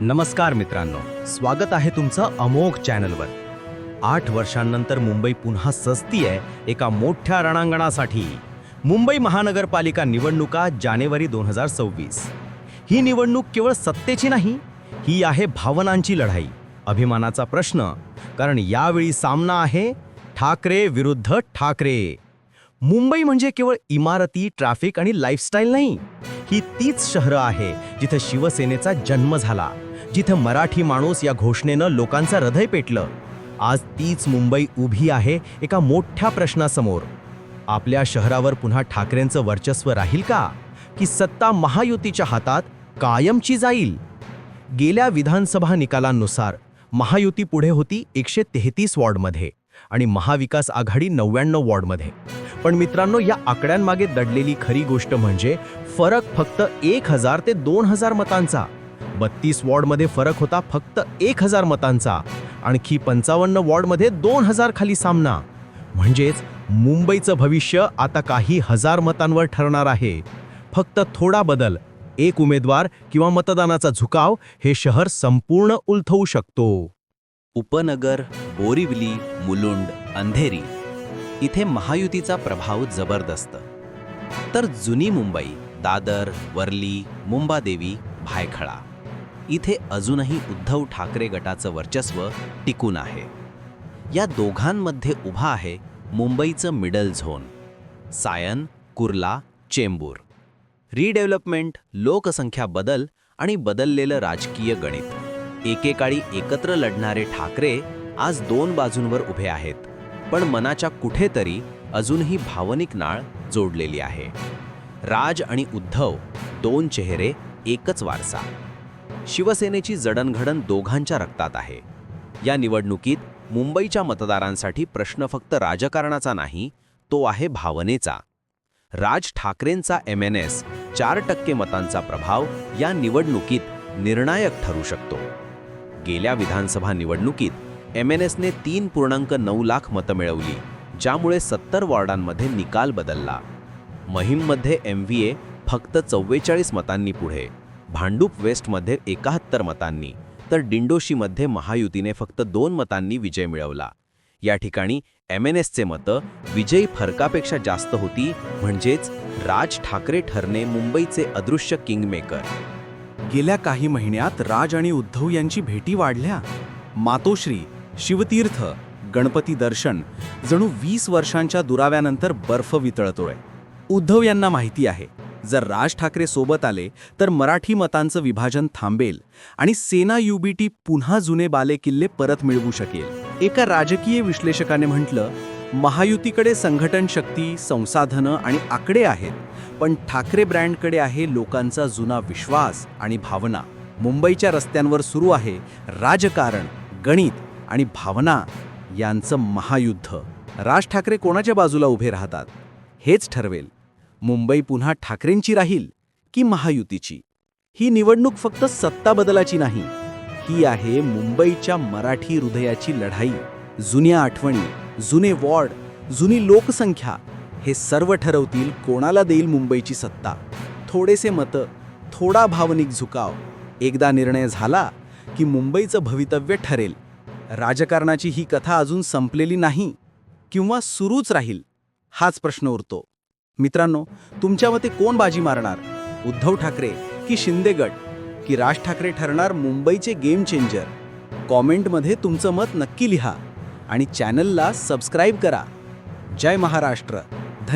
नमस्कार मित्रांनो स्वागत आहे तुमचं अमोघ चॅनलवर. आठ वर्षांनंतर मुंबई पुन्हा सस्ती आहे एका मोठ्या रणांगणासाठी. मुंबई महानगरपालिका निवडणुका जानेवारी दोन हजार सव्वीस. ही निवडणूक केवळ सत्तेची नाही ही आहे भावनांची लढाई अभिमानाचा प्रश्न. कारण यावेळी सामना आहे ठाकरे विरुद्ध ठाकरे. मुंबई म्हणजे केवळ इमारती ट्रॅफिक आणि लाईफस्टाईल नाही ही तीच शहरं आहे जिथे शिवसेनेचा जन्म झाला. जिथं मराठी माणूस या घोषणेनं लोकांचं हृदय पेटलं. आज तीच मुंबई उभी आहे एका मोठ्या प्रश्नासमोर. आपल्या शहरावर पुन्हा ठाकरेंचं वर्चस्व राहील का? की सत्ता महायुतीच्या हातात कायमची जाईल? गेल्या विधानसभा निकालांनुसार महायुती पुढे होती एकशे तेहतीस वॉर्डमध्ये आणि महाविकास आघाडी नव्याण्णव वॉर्डमध्ये. पण मित्रांनो या आकड्यांमागे दडलेली खरी गोष्ट म्हणजे फरक फक्त एक हजार ते दोन हजार मतांचा. बत्तीस वॉर्डमध्ये फरक होता फक्त एक हजार मतांचा. आणखी पंचावन्न वॉर्डमध्ये दोन हजार खाली सामना. म्हणजेच मुंबईचं भविष्य आता काही हजार मतांवर ठरणार आहे. फक्त थोडा बदल एक उमेदवार किंवा मतदानाचा झुकाव हे शहर संपूर्ण उलथवू शकतो. उपनगर बोरिवली मुलुंड अंधेरी इथे महायुतीचा प्रभाव जबरदस्त. तर जुनी मुंबई दादर वर्ली मुंबादेवी भायखळा. इथे अजूनही उद्धव ठाकरे गटाचं वर्चस्व टिकून आहे. या दोघांमध्ये उभा आहे मुंबईचं middle zone Sion Kurla Chembur. Redevelopment लोकसंख्या बदल आणि बदललेलं राजकीय गणित. एकेकाळी एकत्र लढणारे ठाकरे आज दोन बाजूंवर उभे आहेत पण मनाच्या कुठेतरी अजूनही भावनिक नाळ जोडलेली आहे. राज आणि उद्धव दोन चेहरे एकच वारसा. शिवसेनेची जडणघडण दोघांच्या रक्तात आहे. या निवडणुकीत मुंबईच्या मतदारांसाठी प्रश्न फक्त राजकारणाचा नाही तो आहे भावनेचा. राज ठाकरेंचा एम एन एस चार टक्के मतांचा प्रभाव या निवडणुकीत निर्णायक ठरू शकतो. गेल्या विधानसभा निवडणुकीत एम एन एसने तीन पूर्णांक नऊ लाख मतं मिळवली ज्यामुळे सत्तर वॉर्डांमध्ये निकाल बदलला. महिममध्ये एम व्ही ए फक्त चव्वेचाळीस मतांनी पुढे. भांडूप वेस्टमध्ये एकाहत्तर मतांनी तर डिंडोशीमध्ये महायुतीने फक्त दोन मतांनी विजय मिळवला. या ठिकाणी एम एन एसचे मतं विजयी फरकापेक्षा जास्त होती म्हणजेच राज ठाकरे ठरणे मुंबईचे अदृश्य किंगमेकर गेल्या काही महिन्यात राज आणि उद्धव यांची भेटी वाढल्या. मातोश्री शिवतीर्थ गणपती दर्शन जणू वीस वर्षांच्या दुराव्यानंतर बर्फ वितळतोय. उद्धव यांना माहिती आहे जर राज ठाकरे सोबत आले तर मराठी मतांचं विभाजन थांबेल आणि सेना युबीटी पुन्हा जुने बाले किल्ले परत मिळवू शकेल. एका राजकीय विश्लेषकाने म्हटलं महायुतीकडे संघटन शक्ती संसाधनं आणि आकडे आहेत पण ठाकरे ब्रँडकडे आहे लोकांचा जुना विश्वास आणि भावना. मुंबईच्या रस्त्यांवर सुरू आहे राजकारण गणित आणि भावना यांचं महायुद्ध. राज ठाकरे कोणाच्या बाजूला उभे राहतात? हेच ठरवेल. मुंबई पुन्हा ठाकरेंची राहील की महायुतीची? ही निवडणूक फक्त सत्ता बदलाची नाही ही आहे मुंबईच्या मराठी हृदयाची लढाई. जुन्या आठवणी जुने वॉर्ड जुनी लोकसंख्या हे सर्व ठरवतील कोणाला देईल मुंबईची सत्ता. थोडेसे मतं थोडा भावनिक झुकाव. एकदा निर्णय झाला की मुंबईचं भवितव्य ठरेल. राजकारणाची ही कथा अजून संपलेली नाही किंवा सुरूच राहील हाच प्रश्न उरतो. मित्रांनो तुमच्या मते कोण बाजी मारणार? उद्धव ठाकरे की शिंदे गट? की राज ठाकरे ठरणार मुंबईचे गेम चेंजर कॉमेंटमध्ये तुमचं मत नक्की लिहा आणि चॅनलला सबस्क्राईब करा. जय महाराष्ट्र.